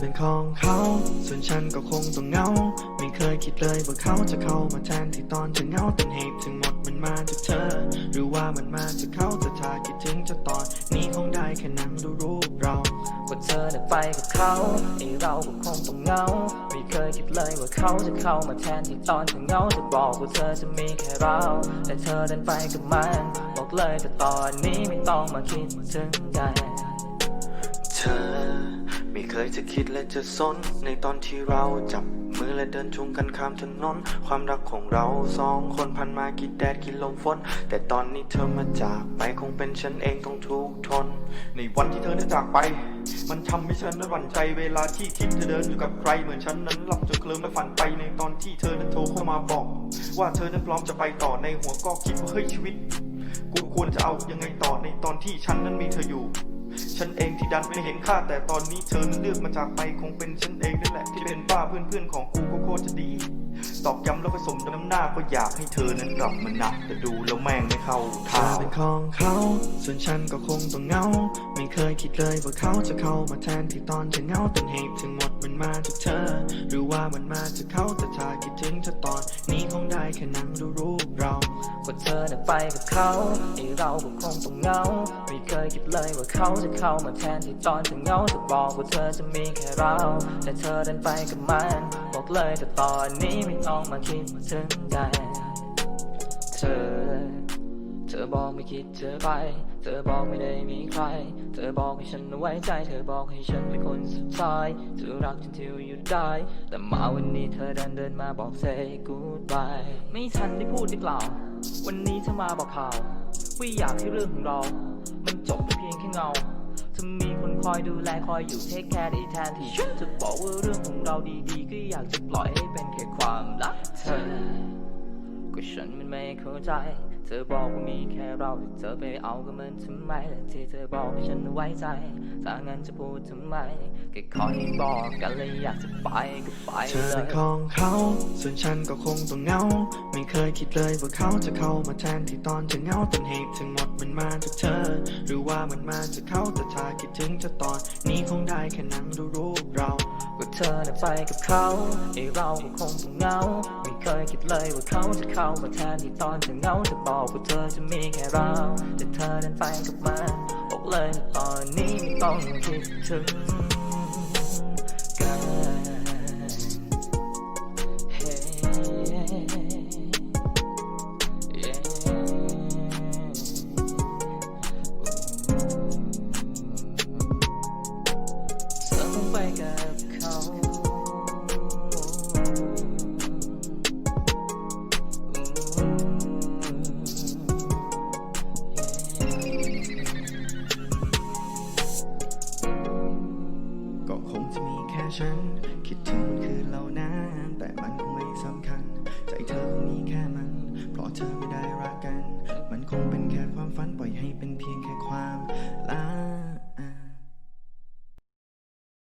เป็นของเขา ส่วนฉันก็คงต้องเหงา ไม่เคยคิดเลยว่าเขาจะเข้ามาแทนที่ตอนเธอเหงาต้นเหตุทั้งหมดมันมาจากเธอ หรือว่ามันมาจากเขาแต่ถ้าคิดถึงจะตอนนี้คงได้แค่นั่งดูรูปเราว่าเธอได้ไปกับเขาไอเราก็คงต้องเหงา ไม่เคยคิดเลยว่าเขาจะเข้ามาแทนที่ตอนเธอเหงาจะบอกว่าเธอจะมีแค่เรา แต่เธอเดินไปกับมัน บอกเลยแต่ตอนนี้ไม่ต้องมาคิดถึงกันเธอ ไม่เคยจะคิดและจะสน ในตอนที่เราจับมือและเดินจูงกันข้ามถนน ความรักของเราสองคนผ่านมากี่แดดกี่ลมฝน แต่ตอนนี้เธอมาจากไปคงเป็นฉันเองต้องทุกข์ทน ในวันที่เธอได้จากไป มันทำให้ฉันนั้นหวั่นใจเวลาที่คิดเธอเดินอยู่กับใครเหมือนฉันนั้นหลับจนเคลิ้มและฝันไปในตอนที่เธอนั้นโทรเข้ามาบอก ว่าเธอนั้นพร้อมจะไปต่อในหัวก็คิดว่าเฮ้ยชีวิตกูควรจะเอายังไงต่อในตอนที่ฉันนั้นมีเธออยู่ ฉันเองที่ดันไม่เห็นค่าแต่ตอนนี้เธอนั้นเลือกมาจากไปคงเป็นฉันเองนั่นแหละที่เป็นบ้าเพื่อนๆของกูก็โคตรจะดี ตอกย้ำแล้วผสมน้ำหน้าก็อยากให้เธอนั้นกลับมาหนักแต่ดูแล้วแม่งไม่เข้าเท่าอเป็นของเขา ส่วนฉันก็คงต้องเงา ไม่เคยคิดเลยว่าเขาจะเข้ามาแทนที่ตอนเธอเงาต้นเหตุทั้งหมดมันมาจากเธอ หรือว่ามันมาจากเขาแต่ถ้าคิดถึงเธอตอนนี้คงได้แค่นั่งดูรูปเราว่าเธอได้ไปกับเขาไอเราก็คงต้องเงา ไม่เคยคิดเลยว่าเขาจะเข้ามาแทนที่ตอนเธอเงาจะบอกว่าเธอจะมีแค่เรา แต่เธอเดินไปกับมัน กเลย แต่ตอนนี้ไม่ต้องมาคิดถึงกันเธอ เธอบอกไม่คิดเธอไป เธอบอกไม่ได้มีใคร เธอบอกให้ฉันไว้ใจ เธอบอกให้ฉันเป็นคนสุดท้าย เธอรักฉันที่อยู่ได้ แต่มาวันนี้เธอเดินเดินมาบอก say goodbye ไม่ทันได้พูดได้กล่าว วันนี้เธอมาบอกข่าวว่าอยากให้เรื่องของเรา มันจบเพียงแค่เงาถ้ามีคนคอยดูแลคอยอยู่เทคแคร์ได้แทนที่ฉันจะบอกว่าเรื่องของ เราดีๆก็อยากจะปล่อยให้เป็นแค่ความรักเธอก็ฉันมันไม่เข้าใจ เธอบอกว่ามีแค่เราแต่เธอไปเอากับมันทำไมและที่เธอบอกให้ฉันไว้ใจถ้างั้นจะพูดทำไมแค่คอยให้บอกกันเลยอยากจะไปก็ไปเธอเป็นของเขา ส่วนฉันก็คงต้องเหงา ไม่เคยคิดเลยว่าเขาจะเข้ามาแทนที่ตอนเธอเหงาต้นเหตุทั้งหมดมันมาจากเธอ หรือว่ามันมาจากเขาแต่ถ้าคิดถึงเธอตอนนี้คงได้แค่นั่งดูรูปเรา เธอได้ไปกับเขาไอเราก็คงต้องเหงา ไม่เคยคิดเลยว่าเขาจะเข้ามาแทนที่ตอนเธอเหงาจะบอกว่าเธอจะมีแค่เรา แต่เธอเดินไปกับมันบอกเลยตอนนี้ไม่ต้องคิดถึงกัน Hey เธอต้องไปกับ จะมีแค่ฉัน คิดถึงมันคือเรานะแต่มันคงไม่สำคัญ ใจเธอคงมีแค่มัน เพราะเธอไม่ได้รักกัน